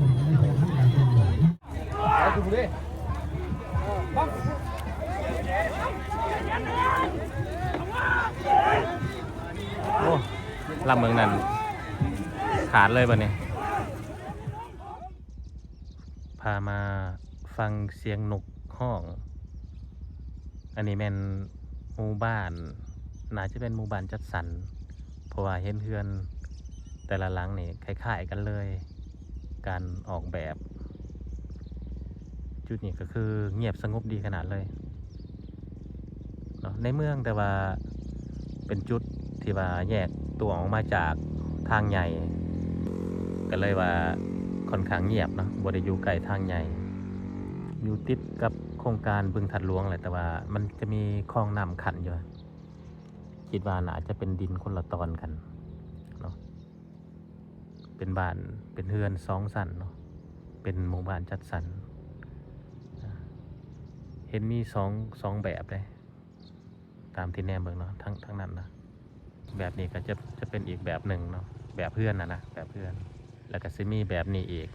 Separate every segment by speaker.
Speaker 1: โอ้ลำเมืองนั้นขาดเลยบ่เนี่ยพามาฟังเสียงนกห้อง อันนี้แม่นหมู่บ้าน น่าจะเป็นหมู่บ้านจัดสรร เพราะว่าเห็นเพื่อน แต่ละหลังนี่คล้ายๆกันเลย การออกแบบ จุดนี้ก็คือเงียบสงบดีขนาดเลยเนาะในเมืองแต่ว่าเป็นจุดที่ว่าแยกตัวออกมาจากทางใหญ่ ก็เลยว่าค่อนข้างเงียบเนาะบริยูไก่ทางใหญ่อยู่ติดกับโครงการบึงทัดหลวงแหละแต่ว่ามันจะมีคลองน้ำขันอยู่คิดว่าน่าจะเป็นดินคนละตอนกัน เป็นบ้านเป็นเฮือนสองสันเนาะเป็นหมู่บ้านจัดสรรเห็นมีสองสองแบบเลยตามที่แนมเบิ่งเนาะทั้งทั้งนั้นนะแบบนี้ก็จะจะเป็นอีกแบบหนึ่งเนาะแบบเพื่อนนะนะแบบเพื่อน แล้วก็ซิมีแบบนี้อีก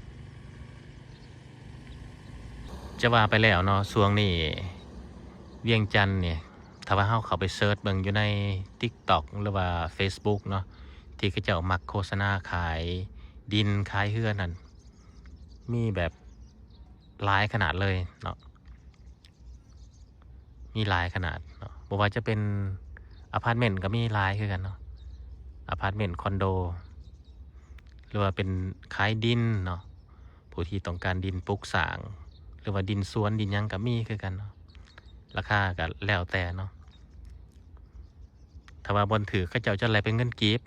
Speaker 1: จะว่าไปแล้วเนาะช่วงนี้เวียงจันทน์เนี่ยถ้าว่าเฮาเข้าไปเซิร์ชเบิ่งอยู่ใน TikTok หรือว่า Facebook เนาะที่เขาเจ้ามักโฆษณาขาย ดินขายเฮือนั่นมีแบบหลายขนาดเลยเนาะมีหลายขนาดเนาะบ่ว่าจะเป็นอพาร์ตเมนต์ก็มีหลายคือกันเนาะอพาร์ตเมนต์คอนโดหรือว่าเป็นขายดินเนาะผู้ที่ต้องการดินปลูกสร้าง หรือว่าดินสวนดินยังก็มีคือกันเนาะราคาก็แล้วแต่เนาะถ้าว่าบนถือก็เจ้าจะอะไรเป็นเงินกีบ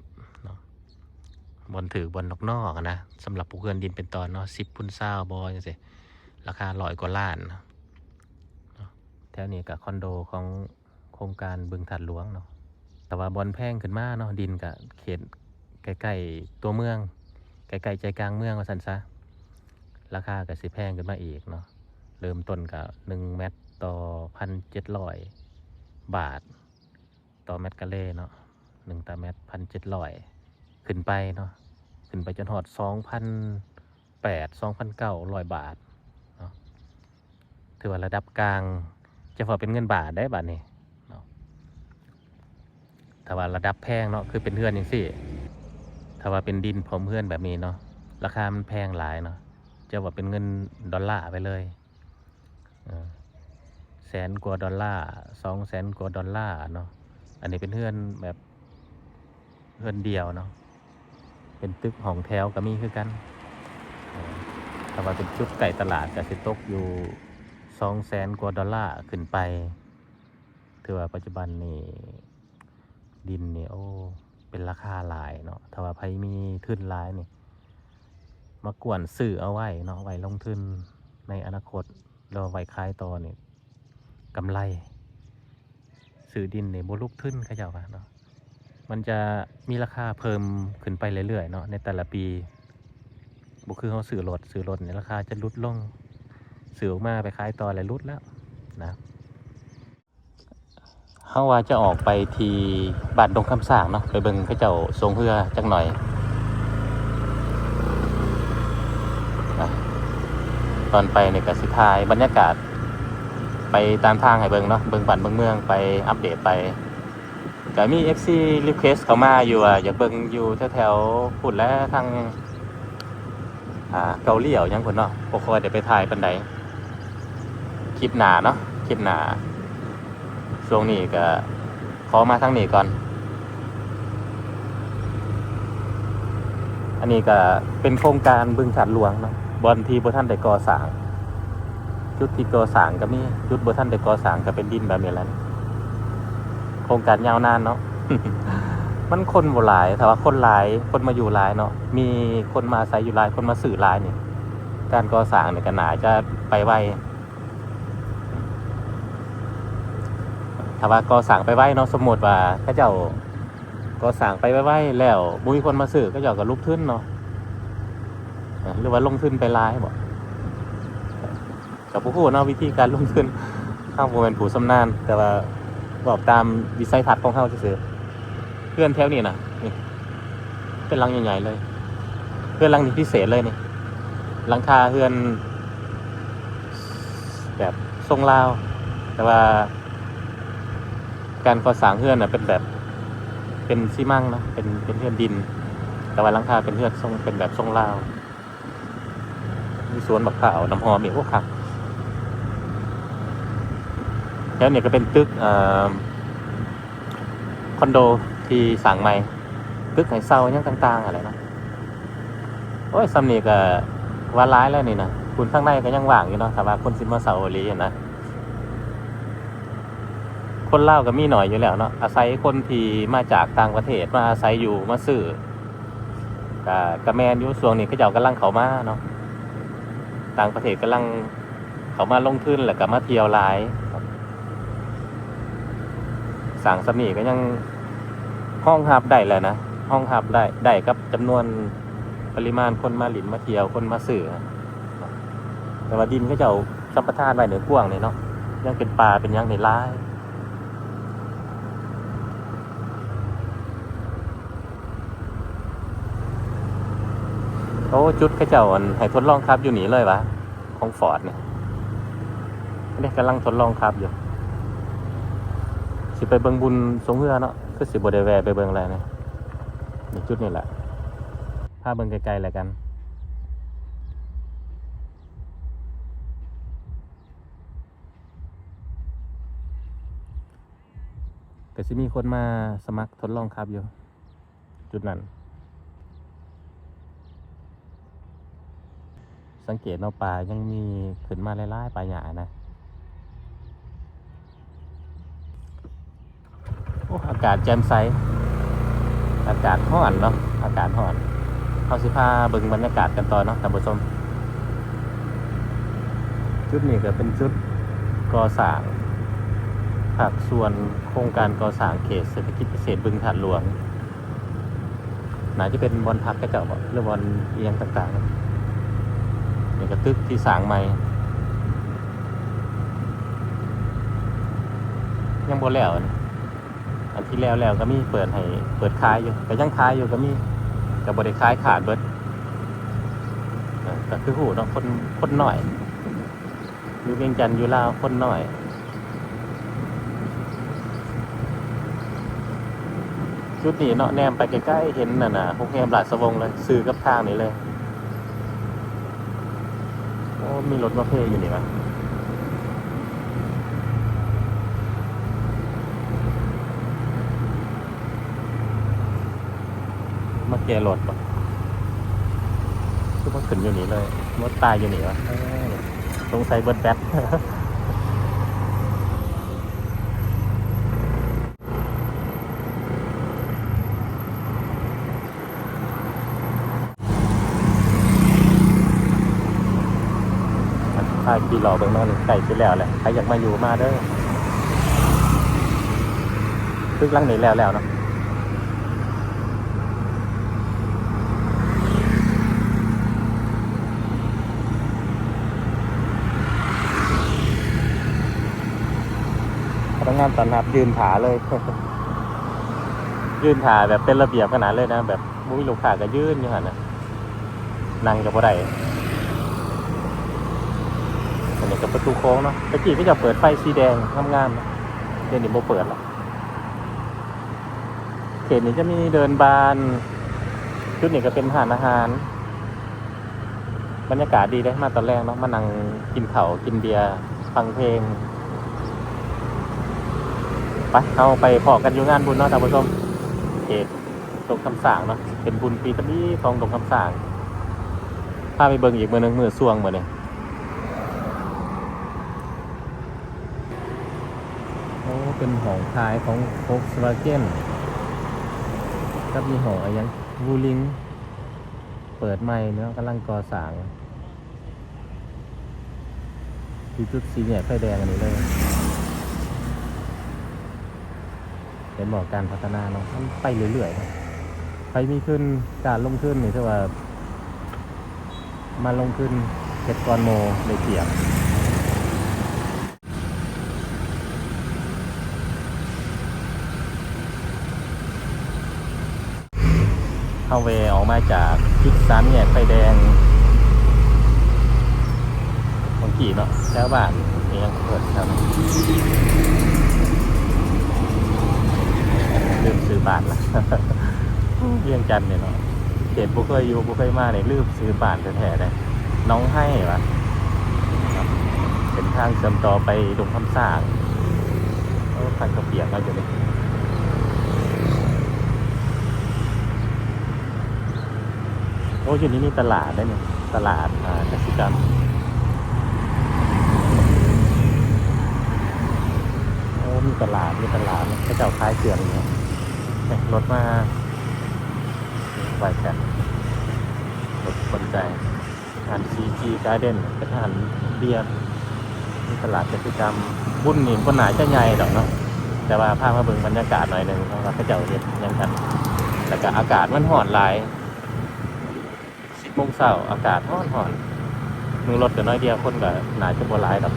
Speaker 1: บนถือบนนอกนอกอะนะสำหรับผู้เกินดินเป็นตอนเนาะสิบพุนเศร้าบอจังสิราคาร้อยกว่าล้านเนาะเนาะแถวนี้กับคอนโดของโครงการบึงถัดหลวงเนาะแต่ว่าบอลแพงขึ้นมาเนาะดินกับเขตใกล้ๆตัวเมืองใกล้ๆใจกลางเมืองว่าสันซะราคาก็สิแพงขึ้นมาอีกเนาะเริ่มต้นกับหนึ่งเมตรต่อพันเจ็ดร้อยบาท ต่อเมตรกะเล่เนาะหนึ่งตาเมตรพันเจ็ดร้อย ขึ้นไปเนาะขึ้นไปจนหอดสองพันแปดสองพันเก้าร้อยบาทเนาะถือว่าระดับกลางจะพอเป็นเงินบาทได้บาทนี่เนาะถ้าว่าระดับแพงเนาะคือเป็นเพื่อนอย่างสี่ถ้าว่าเป็นดินพรมเพื่อนแบบนี้เนาะราคามันแพงหลายเนาะจะว่าเป็นเงินดอลลาร์ไปเลยแสนกว่าดอลลาร์สองแสนกว่าดอลลาร์เนาะอันนี้เป็นเพื่อนแบบเพื่อนเดียวเนาะ เป็นตึกห้องแถวก็มีคือกันแต่ว่าเป็นจุดไก่ตลาดก็สิตกอยู่สองแสนกว่าดอลลาร์ขึ้นไปถือว่าปัจจุบันนี่ดินนี่โอ้เป็นราคาหลายเนาะถ้าว่าใครมีทุนหลายนี่มากวนซื้อเอาไว้เนาะไว้ลงทุนในอนาคตเราไว้ขายต่อนี่กำไรซื้อดินในบลุกทึ้นเขาเจ้าว่าเนาะ มันจะมีราคาเพิ่มขึ้นไปเรื่อยๆเนาะในแต่ละปีบุคือเขาซื้อรถซื้อรถเนี่ยราคาจะลดลงซื้อออกมาไปขายต่ออะไรลดแล้วนะเขาว่าจะออกไปที่บ้านดงคำสางเนาะไปเบิ่งเขาเจ้าทรงเรือจักหน่อยนะตอนไปเนี่ยก็สิทายบรรยากาศ ไปตามทางให้เบิ่งเนาะเบิ่งบ้านเบิ่งเมืองไปอัปเดตไป ก็มี FC request เข้ามาอยู่อะอยากเบิ่งอยู่แถวๆพุ่นและทางอ่าเกาหลีเอายังพุ่นเนาะบ่ค่อยได้ไปถ่ายปานใดคลิปหน้าเนาะคลิปหน้าช่วงนี้ก็ขอมาทางนี้ก่อน อันนี้ก็เป็นโครงการบึงฉัดหลวงเนาะบอนทีบ่ท่านได้ก่อสร้างจุดที่ก่อสร้างก็มีจุดบ่ท่านได้ก่อสร้างก็เป็นดินแบบนี้แหละ โครงการยาวนานเนาะ มันคนบ่หลายแต่ว่าคนหลาย คนมาอยู่หลายเนาะ มีคนมาอาศัยอยู่หลาย คนมาสื่อหลายนี่ การก่อสร้างเนี่ยก็น่าจะไปไวถ้าว่าก่อสร้างไปไวเนาะ สมมติว่าเขาเจ้าก่อสร้างไปไวๆแล้วบ่มีคนมาซื้อเขาเจ้าก็ลุกขึ้นเนาะหรือว่าลงทุนไปหลายบ่กับผู้พูดเนาะวิธีการลงทุนข้าโมเป็นผู้สำนานแต่ว่า บอกตามวิสัยทัศน์ของเขาซื่อเพื่อนแถวนี้นะนี่เป็นรังใหญ่ๆเลย เพื่อนรังนี้พิเศษเลยนี่หลังคาเฮือน แบบทรงลาว แต่ว่า การก่อสร้างเฮือนน่ะเป็นแบบ เป็นซีมั่งนะเป็นเป็นเฮือนดิน แต่ว่าหลังคาเป็นเฮือนทรงเป็นแบบทรงลาวมีสวนบักขาวน้ำหอมอีกพวกคัก แล้วเนี่ยก็เป็นตึกอคอนโดที่สั่งใหม่ตึกไหเศร้ายังต่าง ๆ อะไรนะโอ้ยซัมนี่ก็ว่าร้ายแล้วนี่นะคุณข้างในก็ยังว่างอยู่เนาะแต่ว่าคนซิมาเซาโอลีนะคนเล่าก็มีหน่อยอยู่แล้วเนาะอาศัยคนที่มาจากต่างประเทศมาอาศัยอยู่มาซื้อกกระแมนยู่ส่วงนี้ก็เจ้ากำลังเขามาเนาะต่างประเทศกำลังเขามาลงทุนแล้วก็มาเที่ยวหลาย สั่งสำนีก็ยังห้องหับได้แหละนะห้องหับได้ได้กับจำนวนปริมาณคนมาหลินมาเที่ยวคนมาซื้อแต่ว่าดินก็จะเอาสัมปทานไว้เหนือกว้างนี่เนาะยังเป็นป่าเป็นยังในร้ายโอ้จุดเขาเจ้าอันให้ทดลองขับอยู่หนีเลยวะของฟอร์ดเนี่ยไม่กำลังทดลองขับอยู่ สิไปเบิงบุญสงเฮือเนาะคือสิบไดแวะไปเบิงอะไรเนี่ยนี่จุดนี่แหละพาเบิงไกลๆแหละกันแต่สิมีคนมาสมัครทดลองขับอยู่ จุดนั้น สังเกตเนาะปลายังมีขึ้นมาไล่ๆปลาหยานะ โอ้อากาศแจ่มใส อากาศห้อนเนาะ อากาศห้อนเอาสิพาเบิ่งบรรยากาศกันต่อเนาะท่านผู้ชม จุดนี้ก็เป็นจุดก่อสร้างภาคส่วนโครงการก่อสร้างเขตเศรษฐกิจพิเศษบึงถาดหลวงน่าจะเป็นบอลพักกระเจาบ่หรือบอลเอียงต่างๆนี่ก็ตึกที่สร้างใหม่ยังบ่แล้วอัน อันที่แล้วแล้วก็มีเปิดให้เปิดขายอยู่แต่ยังขายอยู่ก็มีก็บ่ได้ายขาดเบิดก็คือหูเนาะคนคนหน่อยอยู่เวียงจันทน์อยู่ลาวคนหน่อยชุดนี้เนาะแนมไปใกล้ๆเห็นน่ะนะโรงแรมราชวงเลยซื้อกับทางนี้เลยโอ้มีรถมาเพย์อยู่นี่มั้ย มาแกรถปะคือมาขึ้นอยู่นี่เลยรถตายอยู่นี่วะสงสัยเบิร์ดแบตถ้าขี่หล่อเบิ่งมาเลยไก่ไปแล้วแหละใครอยากมาอยู่มาเด้อตึกลังนี้แล้วแล้วเนาะ งานต้อนรับยืนถาเลย ยืนถาแบบเป็นระเบียบขนาดเลยนะ แบบมุ้ยลูกค้าก็ยืนอยู่หันนะนั่งกับบ่ได้อันนี้กับประตูโค้งเนาะตะกี้ก็จะเปิดไฟสีแดงงามๆนเดี๋ยวนี้โมเปิดหรอกเขตนี้จะมีเดินบานจุดนี้ก็เป็นอาหารอาหาร บรรยากาศดีเลยมาตอนแรกเนาะมานั่งกินข้ากินเบียร์ฟังเพลง เอาไปพอกันอยู่งานบุญเนาะท่านผู้ชมเขตตรงคำสั่งเนาะเป็นบุญปีตะบี้ทองตรงคำสั่งพาไปเบิ่งอีกมือหนึงมือส่วงมือนี่โอ้เป็นหองขายของ Volkswagen กับมีหออะไรยังวูลิง เปิดใหม่เนาะกำลังก่อสร้างที่จุดสีเนี่ยไฟแดงอันนี้เลย เป็นบอกการพัฒนาเนาะมันไปเรื่อยๆนะใครมีขึ้นการลงทุนนี่ถ้าว่า มาลงทุนเก็ดกอนโมเลยเกียบเข้าเวออกมาจากจุดสามแยกไฟแดงกี่เนาะแถวบ้านนี่ยังเปิดแถว นั้นลืมซื้อบาทละเยี่ยงจันเนี่ยเนาะเขตบุเคยอยู่บุเคยมาเนี่ยลืมซื้อบาทแท้ๆเลยน้องให้ปะเป็นทางเชื่อมต่อไปดงคำสร้างโอ้ทางกระเปียกมาอยู่เลยโอ้อยู่นี่มีตลาดได้เนี่ยตลาดอ่ากสิกรรมโอ้มีตลาดมีตลาดเขาเจ้าขายเกลืองเนี่ยเนี่ย รถมาไหวแค่รถคนใจอาหารซีจีการ์เด้นเป็นอาหารเบียร์มีตลาดกิจกรรมบุญนี่คนหนาจะใหญ่ดอกเนาะแต่ว่าพาพมาเบิ่งบรรยากาศหน่อยหนึ่งเราะว่าเขาเจ้าเห็ดยังกันแล้วก็อากาศมันห่อนหลายสิบโมงเช้าอากาศห่อนห่อนมือรถก็น้อยเดียวคนก็หนาจะบ่หลายดอก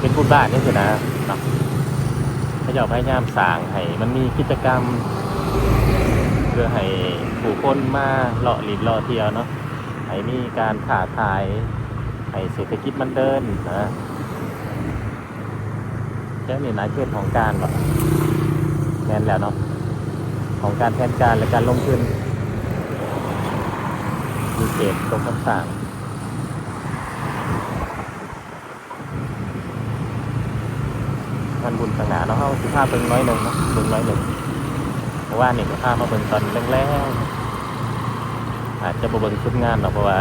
Speaker 1: เป็นบุญบ้านนี่คือนะเนาะ เขาพยายามสร้างให้มันมีกิจกรรม เพื่อให้ผู้คนมาเลาะหลินเลาะเที่ยวเนาะให้มีการขาขายให้เศรษฐกิจมันเดินนะแค่นี้นะเขตของการแบบแน่นแล้วเนาะของการแทนการและการลงทุนมีเขตตรงคำสั่ง มันบุญสง่าเนาะเขาสิภาพเบิ่งน้อยหนึ่งเนาะเบิ่งน้อยหนึ่งเพราะว่านี่ก็พามาเบิ่งตอนแรกๆอาจจะบ่เบิ่งชุดงานเนาะเพราะว่า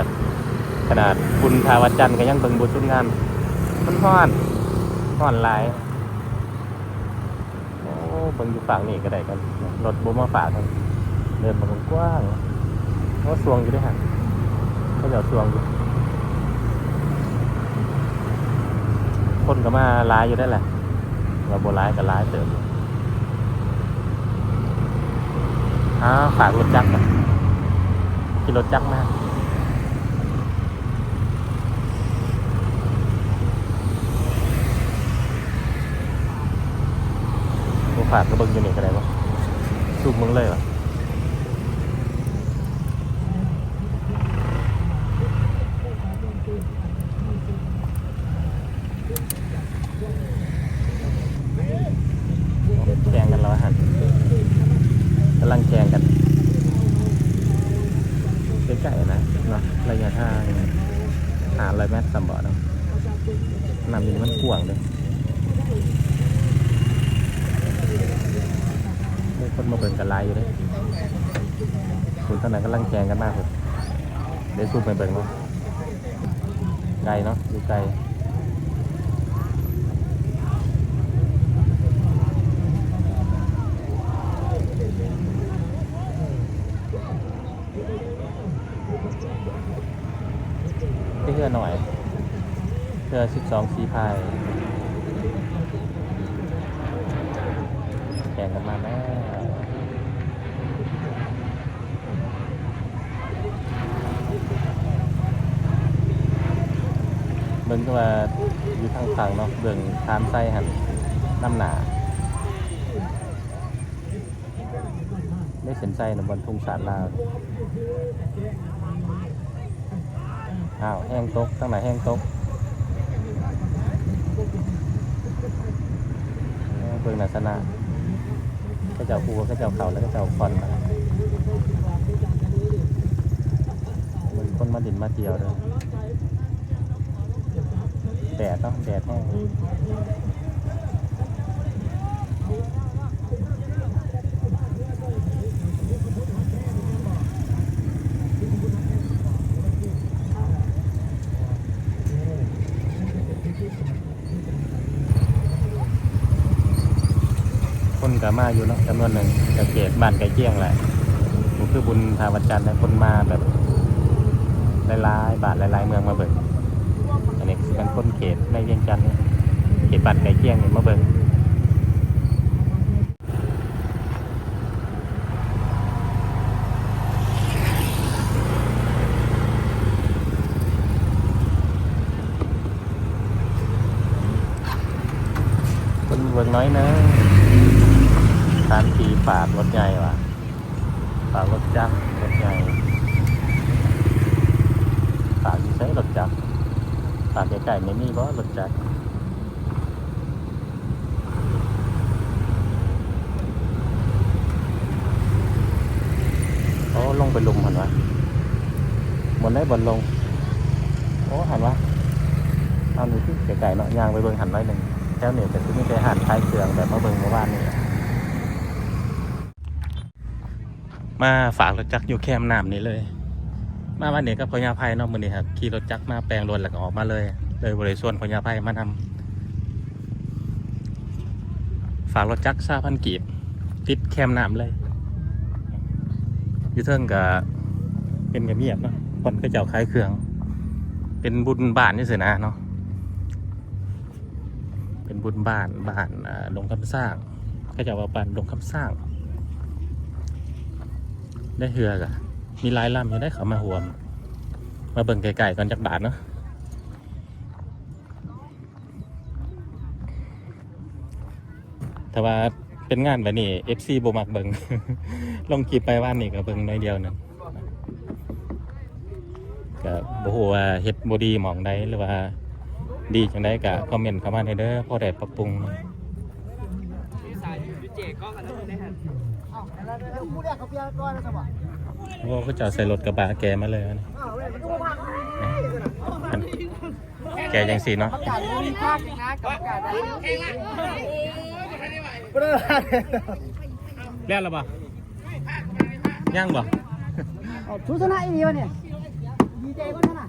Speaker 1: ขนาดบุญทาวัจันทร์ก็ยังเบิ่งบุญชุดงานมันฮ้อนฮ้อนหลายโอ้เบิ่งอยู่ฝั่งนี่ก็ได้กันรถบ่มาฝากกันเดินมากว้างๆโอ้สวงอยู่ด้วยฮะเขาเดี๋ยวสวงอยู่คนก็มาลายอยู่ได้แหละ ว่าโบรายกับร้ายเติมอ้าวฝากรถจักรนะขี่รถจักรมากูฝากกระเบิงอยู่นี่ก็ได้ปะสูบมึงเลยวะรอแข่งกันแล้วฮะกำลังแข่งกันใกล้ๆนะเนาะระยะทางหาร้อยเมตรสมบ่เนาะ น้ำอยู่นี่มันกว้างเลยมีคนมาเบิ่งกันลายอยู่เลยคุณท่านไหนกำลังแข่งกันมากเลยเดี๋ยวสู้ไปเบิ่งว่าไกลเนาะอยู่ไกล เพื่อหน่อยเพื่อสิบสองสีพายแข่งกันมาแล้วเบิ่งก็ว่าอยู่ทางฝั่งเนาะเบิ่งทามไส้หันน้ำหนาได้เส้นไส้นะบนทุ่งสารลาวอ้าวแห้งตกตั้งไหนแห้งตกเอ้ยเบิ่งลักษณะก็เจ้าปูก็เจ้าเข่าแล้วก็เจ้าคอนมามันคนมาดินมาเที่ยวเลย แดดเนาะแดดแห้งคนก็มาอยู่เนาะจำนวนหนึ่งกับเขตบ้านไก่เจียงแหละผมคือบุญทาวัดจันทร์แต่คนมาแบบหลายๆบาทหลายๆเมืองมาเบิ่ง อันนี้คือเป็นคนเขตในเวียงจันทน์เขตบ้านไก่เจียงเนี่ยมาเบิ่งคนเบิ่งน้อยนะสานทีฝากรถใหญ่ว่ะฝากรถจักรรถใหญ่ฝา กที่ใช้รถจักรฝากไก่ๆไม่มีบ่รถจักรโอ้ลงไปลุมหันวะบนได้บนลง โอ้หันวะเอาหนูที่ไก่เนาะยางไปเบิ่งหันไว้หนึ่งแถวนี้แต่ที่ไม่เคยหันท้ายเครื่องแบบมาเบิ่งเมื่อวานนี่มาฝากรถจักรอยู่แคมป์น้ำนี่เลย มาวันนี้ก็พญาไพเนาะมือนี้ครับขี่รถจักรมาแปลงรถแล้วก็ออกมาเลย เลยบริส่วนพญาไพมานำฝากรถจักรซาพันกีบ ติดแคมน้ำเลยยูเทิงกับเป็นกับเงียบๆเนาะคนก็เจ้าขายเครื่อง เป็นบุญบ้านนี่สินะเนาะเป็นบุญบ้านบ้านอ่าดงคำสร้างก็จะว่าบ้านดงคำสร้าง ได้เหือกะมีหลายลำอยู่ได้เขามาห่วม มาเบิ่งไก่ๆก่อนจักบาทเนาะ แต่ว่าเป็นงานแบบนี้ FC บ่มักเบิง ลงคลิปไปว่านนี่ก็เบิงน้อยเดียวนึงก็บ่ฮู้ว่าเฮ็ดบ่ดีหมองใดหรือว่า ดีจังไดก็คอมเมนต์เข้ามาให้เด้อพอได้ปรับปรุง
Speaker 2: ผู้เขาก้อนแล้วครับ
Speaker 1: โอ้ก็จะใส่รถกระบะแกมาเลยนะแกยังสีเนาะ
Speaker 2: การมีภาคนะกับการได้เปลือก
Speaker 1: แล้วหรือเปล่าย่างบ่
Speaker 2: ทุสนะอีนี่วะเนี่ยดีใจก็ท่านอะ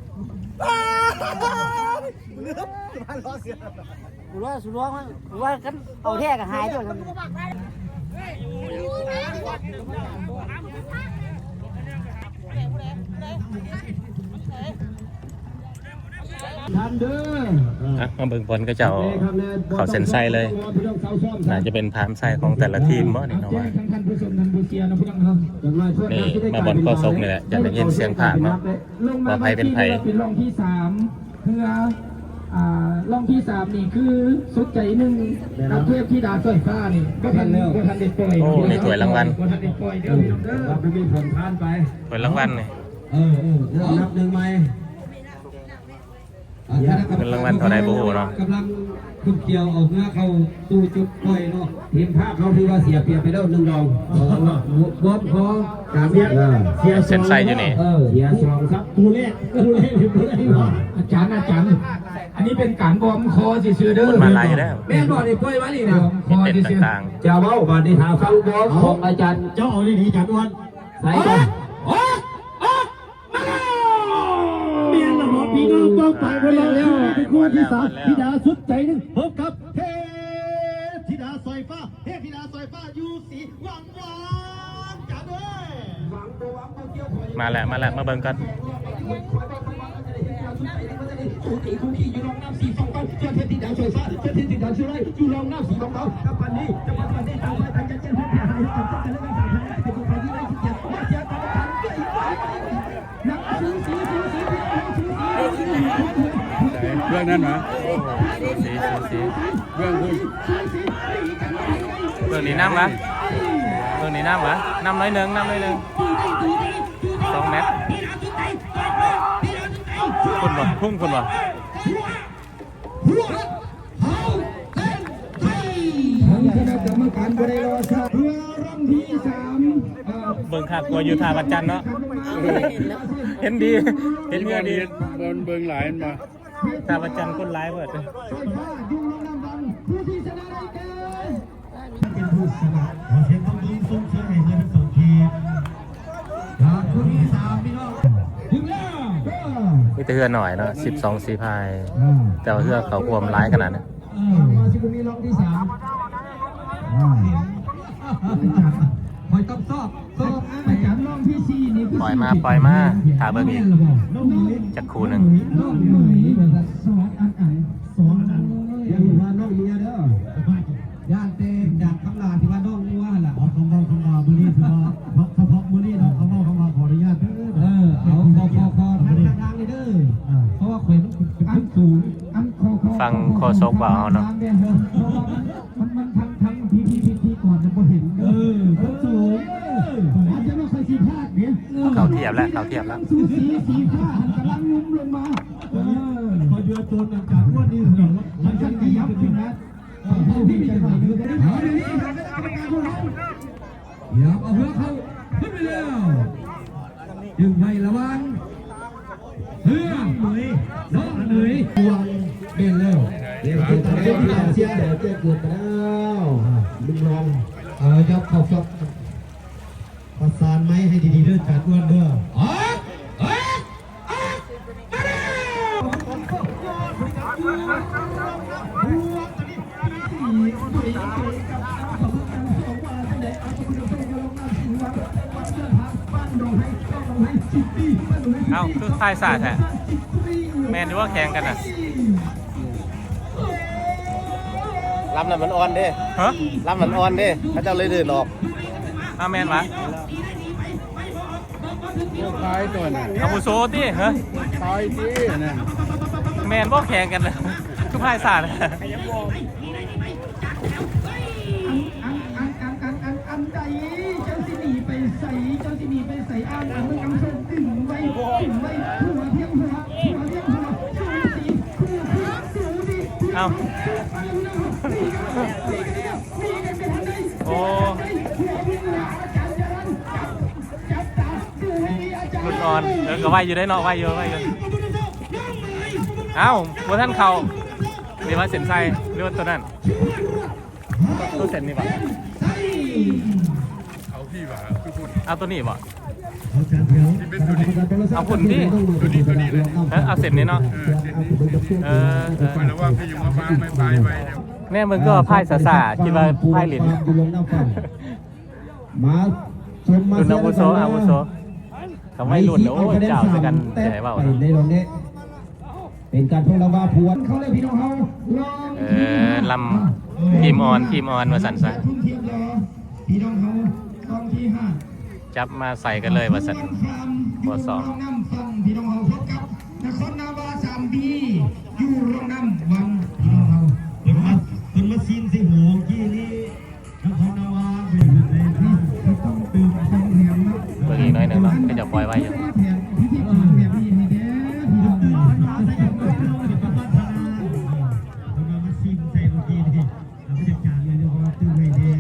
Speaker 2: สุรว่าสุรว่ามันสุรว่ากันเอาแท้กับหายด้วยกัน
Speaker 3: ทันเด้อ
Speaker 1: อะมาเบิ่งบอลก็จะเอาเขาเซ็นไส้เลยน่าจะเป็นพามไส้ของแต่ละทีมบ่นี่เนาะว่า
Speaker 3: ทั้งท่านผู้ชมท่านผู้เชียร์นะพี่น้องครับอย่างไรช่วย
Speaker 1: นี่มาบอลข้อศกนี่แหละจะได้ยินเสียงผ่านเนาะว่าไผเป็นไผ
Speaker 3: เป็นรองที่สามเพื่ออ่ารองที่สามนี่คือสุดใจหนึ่งกับเทพธิดาสร้อยฟ้านี่ก็ทันก็ทันเด็ดปล่อย
Speaker 1: โอ้ในถ้วยรางวัล
Speaker 3: ก็ทันเด็ดปล่อยเด้อพี่น้องเด้อ
Speaker 4: เราไม่มีผลผ่านไป
Speaker 1: ผลรางวัลนี่
Speaker 4: เออเออเริ่มนับหนึ่งไหมอะคณะกม
Speaker 1: เป็นรางวัลเท่าใดบ่ฮู้เนาะ
Speaker 4: กำลังคุมเกี่ยวเอาเงื้อเข้าตู้จุดปล่อยเนาะทีมภาพเราที่ว่าเสียเปรียบไปแล้วหนึ่งดองเออบอมพอการเสียเสีย
Speaker 1: เซ็นไส้อยู่นี่
Speaker 4: เออเสียสองครับตู้แรกตู้แรกตู้แรกว่า
Speaker 3: อาจารย์อาจารย์อันนี้เป็นการบอมคอซื่อๆเด้อ
Speaker 1: คนมาลายอยู่แล้ว
Speaker 4: แม่บอกนี่ปล่อยไว้นี่
Speaker 3: บ
Speaker 4: นะ
Speaker 3: อมคอ
Speaker 1: เป็น
Speaker 3: ซื่อ
Speaker 1: ต่าง
Speaker 4: เจ้าเบ้าบาดนี้หาฟังบอมของอาจารย์เจ้าเอาดีๆจัดวันใส่ก่อน
Speaker 3: เมียนระบบ พี่น้องไปกันแล้วเป็นคู่ที่สามธิดาสุดใจหนึ่งพบกับเทพธิดาสอยฟ้าเทพธิดาสอยฟ้าอยู่สีหวังหวานจัดเลย
Speaker 1: มาแล้วมาแล้วมาเบิ่งกัน
Speaker 3: คู่ตีคู่ขี่อยู่รองน้ำสีสองเก้าเจ้าเทพธิดาสอยฟ้าเจ้าเทพธิดาช่วยไล่อยู่รองน้ำสีสองเก้ากับปันนี้จะปันปันนี้ทางไปทางจะเจ้าเทพธิดาให้กับเจ้าเทพธิดาให้กับ เรื่
Speaker 4: องนั้นเหรอ
Speaker 1: สีสีสี
Speaker 4: เรื่องคุณ
Speaker 1: เบิ่งนี่น้ำวะเบิ่งนี่น้ำวะน้ำน้อยหนึ่งน้ำน้อยหนึ่งสองเมตรคุณบ่พุ่งคุณบ่
Speaker 3: ทางคณะกรรมการบริโภค ศาสตร์เรือลำที่สามเอ่อ
Speaker 1: เบิ่งขากลัวอยู่ท่าวัดจันทร์เนาะ เห็นดี เห็นเงือดี
Speaker 4: บนเบิงหลายมา
Speaker 1: ท่าวัดจันทร์คนร้ายเบิด
Speaker 3: ไฟฟ้าอยู่ลำน้ำดังผู้ที่ชนะได้แก่เป็นผู้ชนะขอเสียงตบมือส่งเสียงให้เพื่อนทั้งสองทีมครับผู้ที่สามพี่น้องถึงแล้วก็
Speaker 1: มีแต่เฮือหน่อยเนาะสิบสองสีพาย
Speaker 3: อ่า
Speaker 1: แต่ว่าเฮือเขาความร้ายขนาดนั้น
Speaker 3: เออมาชิบุมีรองที่สามอ่า คอยตบซอกซอกอาจารย์รองที่สี่นี่คือ
Speaker 1: ปล่อยมาปล่อยมาถาเบิ่งอีก
Speaker 3: น้องหนุ่ย
Speaker 1: จักคูหนึ่ง
Speaker 3: น้องหนุ่ยสอนอันไหนสอนอัน
Speaker 4: อย่าอยู่ว่าน้องเมียเด้อย่านเต้จากคำลาที่ว่าน้องงัวล่ะ
Speaker 3: เอาคำบอกคำว่ามือนี้ถือว่าเฉพาะมือนี้เนาะคำบอกคำว่าขออนุญาตเด้อเออเอาคอคอคอ
Speaker 4: ทาง
Speaker 3: มือนี้
Speaker 4: ทางนี่เด้อ
Speaker 3: เพราะว่าข่อยมันเป็นขึ้นสูงอันคอคอ
Speaker 1: ฟังโคศกว่าเอาเนาะ
Speaker 3: บ
Speaker 1: แล้วเขาเทียบแล้ว
Speaker 3: สูสีสีผ้าหันกำลังงุ้มลงมาเออ
Speaker 4: พอเดือน
Speaker 3: โจรต่างว่านี่เหรอมันจะขยับขึ้นนะที่จะมาอยู่กันเอาเดี๋ยวนี้ทางกรรมการขอเรา
Speaker 4: อย่าเอาหัวเขาขึ้นไปแล้วดึงไประวังเพื่อเหนื่อยน้องเหนื่อยวังเป็นแล้ว
Speaker 3: เดี๋ยวคือตอนนี้ที่เสียเดี๋ยวเจ็บเกิดแล้วลุงรอง
Speaker 4: เออจับขอบครับ
Speaker 3: ประสานไหม ให้ดีๆเด้อจัดอ้วนเด้อ
Speaker 4: ออกออกออกมาแล้ว
Speaker 1: เอ้าคือค่ายศาสตร์แท้แมนหรือว่าแข่งกันอะ
Speaker 5: ลำนั้นมันอ่อนเด้
Speaker 1: ฮะ
Speaker 5: ลำมันอ่อนเด้พระเจ้าเลยเดินออก
Speaker 1: เอาแมนวะ
Speaker 5: ตายตัวน่ะ
Speaker 1: อาวุโสติฮะ
Speaker 5: ตายจีน่ะ
Speaker 1: แมนบ่แข่งกันนะคือค่ายศาสตร์ อ่
Speaker 3: อนเออก็ไหว
Speaker 1: อยู่ได้เนาะไหวอยู่ไหวอยู่เอ้าบัท่านเขาเรียกว่าเส้นไส้เรียกว่าตัวนั้นตัวเส้นนี่ปะเอาตัวนี้ปะเอาฝุ่นดิเออเอาเสร็จนี่เนาะเออเออ
Speaker 6: ระวังพยุงมาฟ้าไม่ไปไปเนี่ย
Speaker 1: แม่มึงก็พ่ายสาสาคิดว่าพ่ายหลิน
Speaker 3: ดูลงน้ำฟังมาชมมา
Speaker 1: รุ่นอาวุโสอาวุโส เขาไม่รุ่นโอ้เจ้าจะกันใหญ่เปล่า
Speaker 3: ไปในรองนี้เป็นการพงระวาพวนเขาเลยพี่น้องเฮาลอง
Speaker 1: เออลำทีมออนทีมออนมาสั่นซะ
Speaker 3: ทุ่มเทียมรอพี่น้องเฮาตอนที่ห้า
Speaker 1: จับมาใส่กันเลยว่าสั่น
Speaker 3: หัวสองน้ำฟังพี่น้องเฮาพบกับนครนาวาสามปีอยู่โรงน้ำวังพี่น้องเฮาเพิ่นมาเพิ่นมาซีนสิหัวกี้นี้น เบิ่
Speaker 1: งอีกหน้อยหนึ่งเนาะก็จะปล่อยไว้อยู่
Speaker 3: รอเบิ่งคนก่อนองเป็นประพัฒนาเบิ่งยืดจุดนี้มื่อกี้นี่เอาไปจัดการเลยเดี๋ยวว่าตื่นให้เด้อ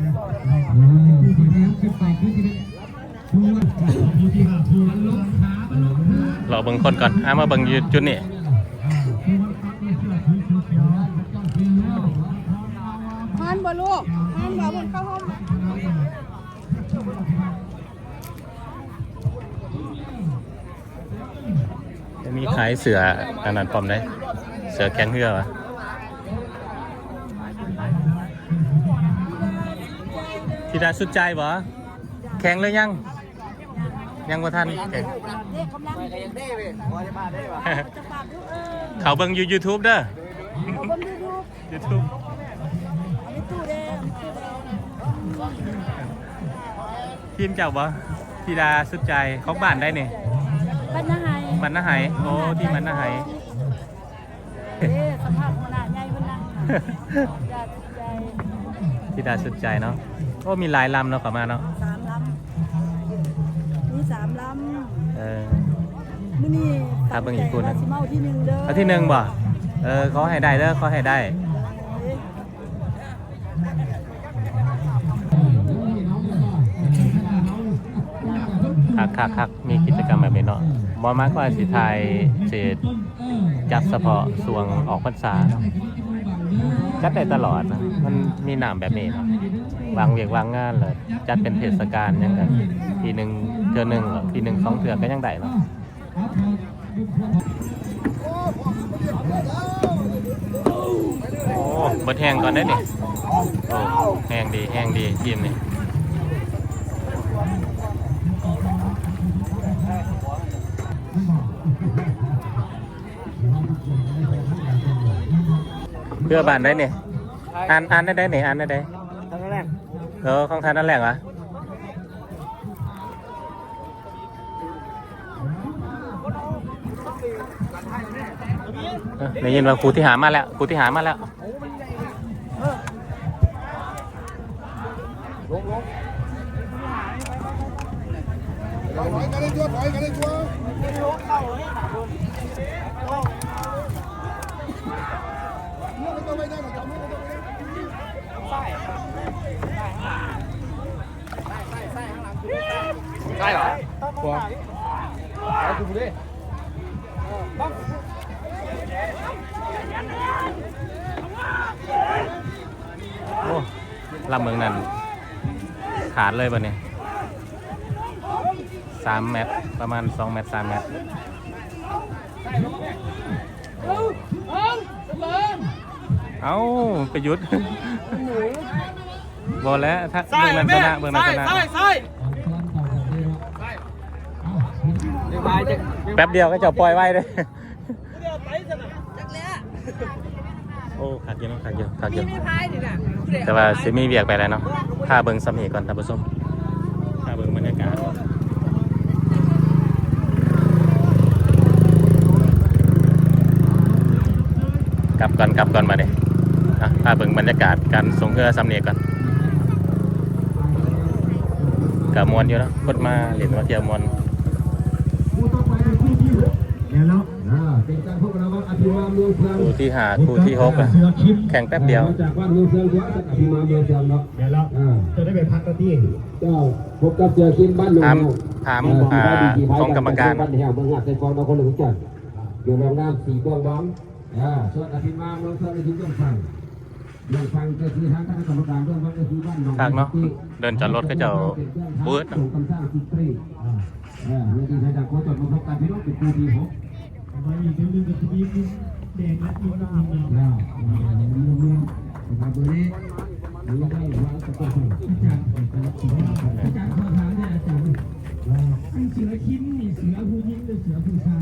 Speaker 3: โอ้ยผู้ที่ขึ้นไปคือที่เป็นผู้ว่าผู้ที่หาผู้มันลงขามันลงขา
Speaker 1: รอเบิ่งคนก่อนเอามาเบิ่งอยู่จุดนี้
Speaker 7: ทานบ่ลูกทานบ่บนเข้าห้อง
Speaker 1: จะมีขายเสืออันนั้นพร้อมได้ เสือแข็งเหือวะพี่ดาสุดใจบ่แข็งหรือยัง ยังบ่ทันแข็งเขาเบิ่งอยู่ YouTube เด้อ
Speaker 7: คนดูดู
Speaker 1: YouTube
Speaker 7: อันนี้ตู้แดงตู้แดง
Speaker 1: ทีมเจ้าบ่พี่ดาสุดใจของบ้านได้นี่
Speaker 7: บ้านนาไฮ
Speaker 1: บ้านนาไหโอ้ที่มันนาไห
Speaker 7: เอ๊ะสภาพขนาดใหญ่มันนะอยากใจ
Speaker 1: พี่ดาสุดใจเนาะโอ้มีหลายลำเนาะเข้ามาเนาะ
Speaker 7: สามลำนี่สามลำ
Speaker 1: เออ
Speaker 7: มื้อนี้
Speaker 1: ครับเบิ่งอีกคู่หนึ่ง
Speaker 7: สิเมาที่หนึ่งเด้อ
Speaker 1: เอาที่หนึ่งบ่เออเขอให้ได้เด้อเขอให้ได้คักคักคักมีกิจกรรมแบบนี้เนาะ บอมากกว่าสิไทยเศษจับเฉพาะส่วงออกพรรษาจัดได้ตลอดนะมันมีหนามแบบนี้เนาะวางเวียกวางงานเลย จัดเป็นเทศกาลยังกันทีหนึ่งเทือหนึ่งหรอทีหนึ่งสองเทือก็ยังได้เนาะโอ้บดแห้งก่อนได้ดิโอ้แห้งดีแห้งดีทีมนี่ เพื่อบานได้เนี่ยอ่านอ่านได้ได้เนี่ยอ่านได้ได้
Speaker 5: ทั้งแรก
Speaker 1: เออของทานนั่นแหละวะเออได้ยินว่าครูที่หามาแล้วครูที่หามาแล้ว
Speaker 6: เใช่
Speaker 5: เหรอพวกเอาดูดิ
Speaker 1: โอ้ลำเมืองนั่นขาดเลยป่ะเนี่ย สามเมตรประมาณสองเมตรสามเมตรเอาไปหยุดบอกแล้วถ้าเมืองนั้นชนะเมืองนั้นชนะแป๊บเดียวก็จะปล่อยไว้เลยโอ้ขาดเยอะเนอะขาดเยอะขาดเยอะแต่ว่าซิมีเวียกไปแล้วเนาะถ้าเบิ่งสำเหก่อนท่านผู้ชมถ้าเบิ่งบรรยากาศ กลับก่อนกลับก่อนมาเด้อะถ้าเบิ่งบรรยากาศการส่งเรือสำเนียก่อนกับมวนอยู่เนาะคนมาเหรียญมาเที่ยวมวน
Speaker 4: คู่ต่อไปเป็นคู่ที่หกเนี่ยเนาะอ่าเป็นการพบกันระหว่างอภิมาเมืองเฟือง
Speaker 1: คู่ที่หาคู่ที่หกอะ
Speaker 4: เสือคิม
Speaker 1: แข่งแป๊บเดียว
Speaker 4: มาจากบ้านเมืองเฟืองครับจากอภิมาเมืองเฟืองเนาะ
Speaker 5: เดี๋ยวเรา
Speaker 4: อ่า
Speaker 5: จะได้ไปพักกันที่
Speaker 4: เจ้าพบกับเสือคิมบ้านหนอง
Speaker 1: ถาม
Speaker 4: แห้ว
Speaker 1: ถาม
Speaker 4: เอ่าดี
Speaker 1: ของกรรมการ
Speaker 4: บ้านแห้วเมืองหัดในฟองนครหลวงจันทร์อยู่รองน้ำสีกวางบ้อง อ่าส่วนอภิมาเมืองเฟืองในที่ต้องฟังเรื่องฟังก็คือทางคณะกรรมการเรื่องวัดก็คือบ้านหนอง
Speaker 1: ทางเนาะเดินจอดรถก็จะเวิร์ด
Speaker 4: ส่งคำสร้างสิบตรีอ่าอ่าเรื่องที่ใช้จากโคจรมาพบกันพี่น้องเป็นคู่ที่หก
Speaker 3: มาอีกเรื่องกับทีมแดงและทีมน้ำเงิน
Speaker 4: แล้วเมืองเมืองเมืองนะครับวันนี้มีได้วางกระตุ้น
Speaker 3: อาจารย์อาจารย์ขอถามเนี่ยอาจารย์ไอ้เสือคิมนี่เสือผู้หญิงหรือเสือผู้ชาย
Speaker 4: ผู้ชาย